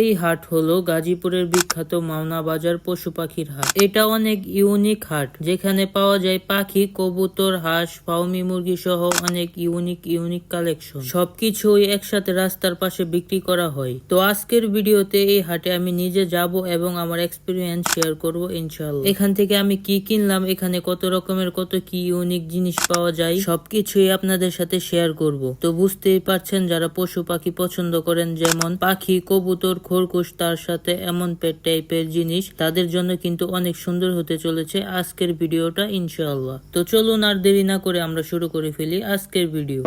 এই হাট হলো গাজীপুরের বিখ্যাত মাওনা বাজার পশু পাখির হাট। এটা অনেক ইউনিক হাট, যেখানে পাওয়া যায় পাখি, কবুতর, হাঁস, ফাউমি মুরগি সহ অনেক ইউনিক ইউনিক কালেকশন। সবকিছুই একসাথে রাস্তার পাশে বিক্রি করা হয়। তো আজকের ভিডিওতে এই হাটে আমি নিজে যাব এবং আমার এক্সপিরিয়েন্স শেয়ার করব ইনশাল্লাহ এখান থেকে আমি কি কিনলাম, এখানে কত রকমের কত কি ইউনিক জিনিস পাওয়া যায়, সবকিছুই আপনাদের সাথে শেয়ার করব। তো বুঝতেই পারছেন, যারা পশু পাখি পছন্দ করেন, যেমন পাখি, কবুতর খরগোশ তার সাথে এমন পেট টাইপের জিনিস, তাদের জন্য কিন্তু অনেক সুন্দর হতে চলেছে আজকের ভিডিওটা, ইনশাআল্লাহ। তো চলুন আর দেরি না করে আমরা শুরু করে ফেলি আজকের ভিডিও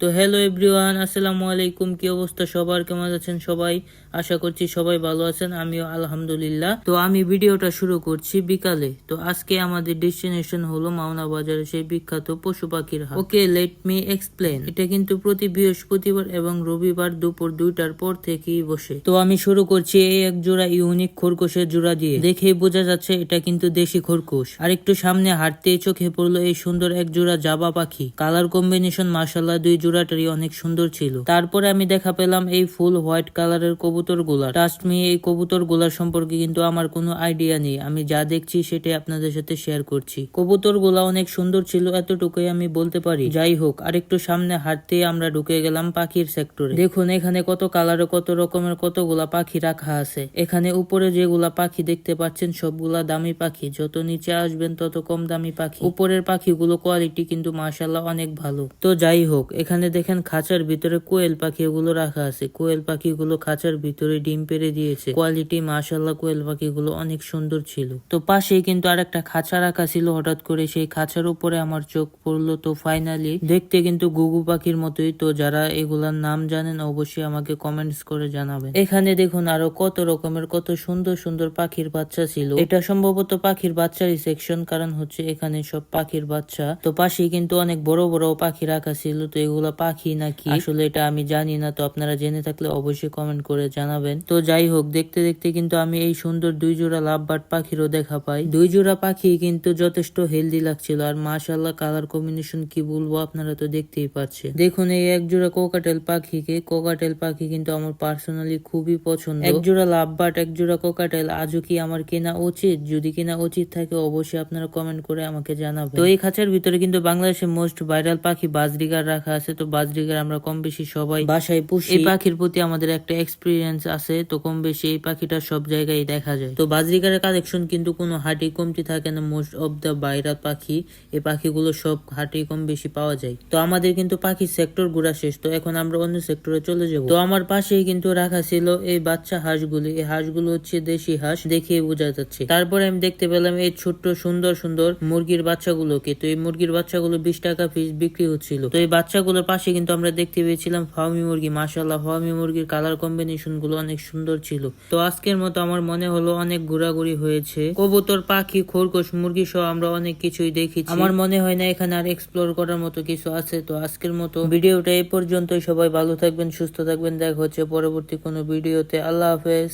তো হ্যালো এভরিওয়ান আসসালামু আলাইকুম, কি অবস্থা? সবার কেমন আছেন সবাই? আশা করছি সবাই ভালো আছেন, আমিও আলহামদুলিল্লাহ। তো আমি ভিডিওটা শুরু করছি বিকালে। তো আজকে আমাদের ডেস্টিনেশন হলো মাওনা বাজারে সেই বিখ্যাত পশু পাখির হাট। ওকে লেট মি এক্সপ্লেন এটা কিন্তু প্রতি বৃহস্পতিবার এবং রবিবার দুপুর দুইটার পর থেকেই বসে। তো আমি শুরু করছি এই এক জোড়া ইউনিক খরগোশের জোড়া দিয়ে। দেখেই বোঝা যাচ্ছে এটা কিন্তু দেশি খরগোশ। আর একটু সামনে হাঁটতেই চোখে পড়ল এই সুন্দর এক জোড়া জাবা পাখি। কালার কম্বিনেশন মাসাল্লাহ দুই জোড়াটারই অনেক সুন্দর ছিল। তারপরে আমি দেখা পেলাম এই ফুল হোয়াইট কালারের কবুতরগুলা ট্রাস্ট মি এই কবুতরগুলার সম্পর্কে কিন্তু আমার কোনো আইডিয়া নেই। আমি যা দেখছি সেটাই আপনাদের সাথে শেয়ার করছি। কবুতরগুলা অনেক সুন্দর ছিল, এতটুকুই আমি বলতে পারি। যাই হোক, আরেকটু সামনে হাঁটতেই আমরা ঢুকে গেলাম পাখির সেক্টরে দেখুন, এখানে কত কালারে কত রকমের কতগুলা পাখি রাখা আছে। এখানে উপরে যেগুলা পাখি দেখতে পাচ্ছেন, সবগুলা দামি পাখি। যত নিচে আসবেন, তত কম দামি পাখি। উপরের পাখিগুলো কোয়ালিটি কিন্তু মাশাল্লাহ অনেক ভালো। তো যাই হোক, এখানে দেখেন খাঁচার ভিতরে কোয়েল পাখি ওগুলো রাখা আছে। কোয়েল পাখিগুলো খাঁচার ভিতরে ডিম পেড়ে দিয়েছে। কোয়ালিটি মাশাল্লাহ কোয়েল পাখিগুলো অনেক সুন্দর ছিল। তো পাশেই কিন্তু আর একটা খাঁচা রাখা ছিল হঠাৎ করে। সেই খাঁচার উপরে আমার চোখ পড়ল। তো ফাইনালি দেখতে কিন্তু গুগু পাখির মতোই। তো যারা এগুলার নাম জানেন অবশ্যই আমাকে কমেন্টস করে জানাবেন। এখানে দেখুন আরও কত রকমের, কত সুন্দর সুন্দর পাখির বাচ্চা ছিল। এটা সম্ভবত পাখির বাচ্চারই সেকশন কারণ হচ্ছে এখানে সব পাখির বাচ্চা। তো পাশেই কিন্তু অনেক বড় বড় পাখি রাখা ছিল। তো এগুলা পাখি নাকি? আসলে এটা আমি জানি না তো আপনারা জেনে থাকলে অবশ্যই কমেন্ট করে জানাবেন। তো যাই হোক দেখতে দেখতে কিন্তু আমি এই সুন্দর দুই জোড়া লাভবার্ড পাখিরও দেখা পাই। দুই জোড়া পাখি কিন্তু যথেষ্ট হেলদি লাগছিল আর মাশাল্লাহ কালার কম্বিনেশন কি বলব আপনারা তো দেখতেই পাচ্ছেন। দেখুন এই এক জোড়া কোকাটেল পাখিকে কোকাটেল পাখি কিন্তু আমার পার্সোনালি খুবই পছন্দ। এক জোড়া লাভবার্ড এক জোড়া কোকাটেল আজও কি আমার কেনা উচিত? যদি কেনা উচিত থাকে অবশ্যই আপনারা কমেন্ট করে আমাকে জানাবেন। তো এই খাঁচার ভিতরে কিন্তু বাংলাদেশের মোস্ট ভাইরাল পাখি বাজরিগার রাখা আছে তো বাজরিগার আমরা কম বেশি সবাই বাসায় পুষি। এই পাখির প্রতি আমাদের একটা এক্সপিরিয়েন্স আছে তো কম বেশি এই পাখিটা সব জায়গায় দেখা যায়। তো বাজরিগারের কালেকশন কিন্তু কোনো হাটি কমতি থাকে না। মোস্ট অফ দ্য ভাইরাল পাখি এই পাখিগুলো সব হাটে কম বেশি পাওয়া যায়। তো আমাদের কিন্তু পাখির সেক্টর ঘোরা শেষ। তো এখন আমরা অন্য সেক্টরে চলে যাব। তো আমার পাশেই কিন্তু রাখা ছিল এই বাচ্চা হাঁসগুলি। এই হাঁসগুলো হচ্ছে দেশি হাঁস দেখিয়ে বোঝা যাচ্ছে। তারপরে আমি দেখতে পেলাম এই ছোট্ট সুন্দর সুন্দর মুরগির বাচ্চাগুলোকে। তো এই মুরগির বাচ্চাগুলো বিশ টাকা পিস বিক্রি হচ্ছিল। তো এই বাচ্চাগুলোর পাশে কিন্তু আমরা দেখতে পেয়েছিলাম ফার্মি মুরগি মাসাল্লাহ ফার্মি মুরগির কালার কম্বিনেশনগুলো অনেক সুন্দর ছিল। তো আজকের মতো আমার মনে হলো অনেক ঘোরাঘুরি হয়েছে। কবুতর, পাখি, খরগোশ মুরগি সহ আমরা অনেক কিছুই দেখেছি। আমার মনে হয় না এখানে আর এক্সপ্লোর করার মতো কিছু আছে। তো আজকের মতো ভিডিওটা এই পর্যন্তই। সবাই ভালো থাকবেন, সুস্থ থাকবেন। দেখা হচ্ছে পরবর্তী কোনো ভিডিওতে। আল্লাহ হাফেজ।